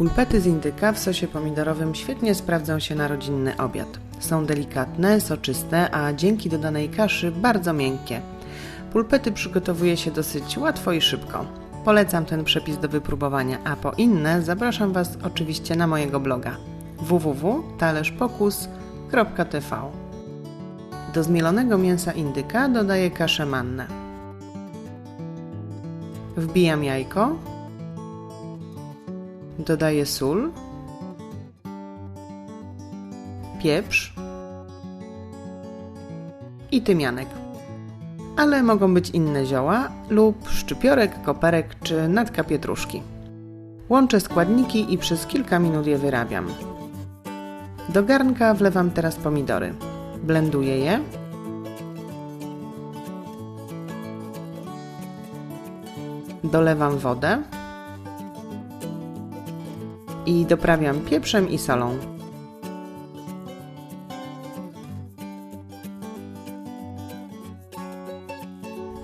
Pulpety z indyka w sosie pomidorowym świetnie sprawdzą się na rodzinny obiad. Są delikatne, soczyste, a dzięki dodanej kaszy bardzo miękkie. Pulpety przygotowuje się dosyć łatwo i szybko. Polecam ten przepis do wypróbowania, a po inne zapraszam Was oczywiście na mojego bloga www.talerzpokus.tv Do zmielonego mięsa indyka dodaję kaszę mannę. Wbijam jajko, dodaję sól, pieprz i tymianek. Ale mogą być inne zioła lub szczypiorek, koperek czy natka pietruszki. Łączę składniki i przez kilka minut je wyrabiam. Do garnka wlewam teraz pomidory. Blenduję je. Dolewam wodę i doprawiam pieprzem i solą.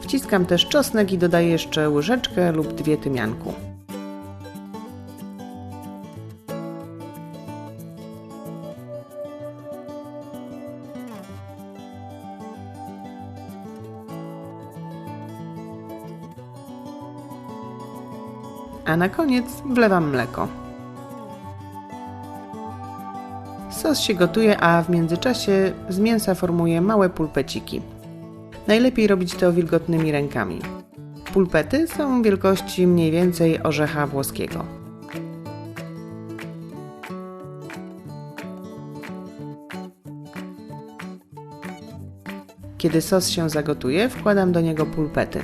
Wciskam też czosnek i dodaję jeszcze łyżeczkę lub dwie tymianku. A na koniec wlewam mleko. Sos się gotuje, a w międzyczasie z mięsa formuję małe pulpeciki. Najlepiej robić to wilgotnymi rękami. Pulpety są wielkości mniej więcej orzecha włoskiego. Kiedy sos się zagotuje, wkładam do niego pulpety.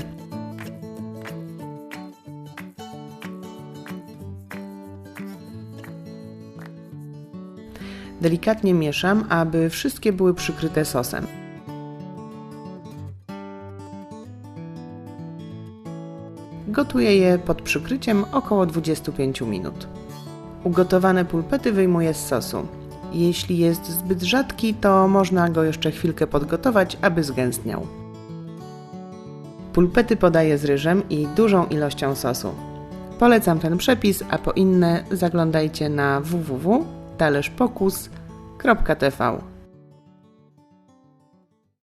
Delikatnie mieszam, aby wszystkie były przykryte sosem. Gotuję je pod przykryciem około 25 minut. Ugotowane pulpety wyjmuję z sosu. Jeśli jest zbyt rzadki, to można go jeszcze chwilkę podgotować, aby zgęstniał. Pulpety podaję z ryżem i dużą ilością sosu. Polecam ten przepis, a po inne zaglądajcie na www.talerzpokus.tv.